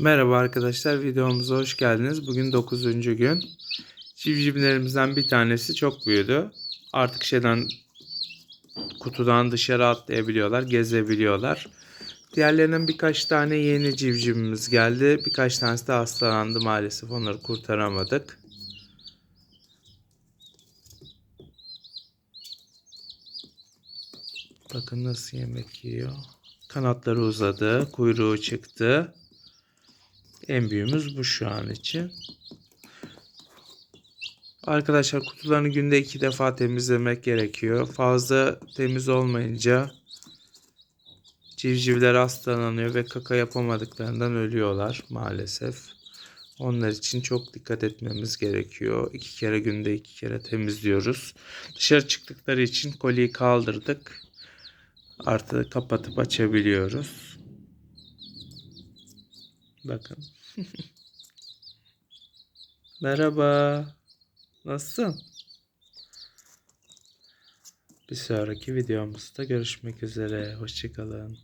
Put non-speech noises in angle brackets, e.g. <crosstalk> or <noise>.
Merhaba arkadaşlar videomuza hoş geldiniz. Bugün 9. gün. Civcivlerimizden bir tanesi çok büyüdü. Artık şeyden kutudan dışarı atlayabiliyorlar, gezebiliyorlar. Diğerlerinden birkaç tane yeni civcivimiz geldi. Birkaç tanesi de hastalandı maalesef. Onları kurtaramadık. Bakın nasıl yemek yiyor. Kanatları uzadı, kuyruğu çıktı. En büyüğümüz bu şu an için. Arkadaşlar kutularını günde iki defa temizlemek gerekiyor. Fazla temiz olmayınca civcivler hastalanıyor ve kaka yapamadıklarından ölüyorlar maalesef. Onlar için çok dikkat etmemiz gerekiyor. İki kere günde iki kere temizliyoruz. Dışarı çıktıkları için koliyi kaldırdık. Artık kapatıp açabiliyoruz. Bakın. <laughs> Merhaba. Nasılsın? Bir sonraki videomuzda görüşmek üzere. Hoşçakalın.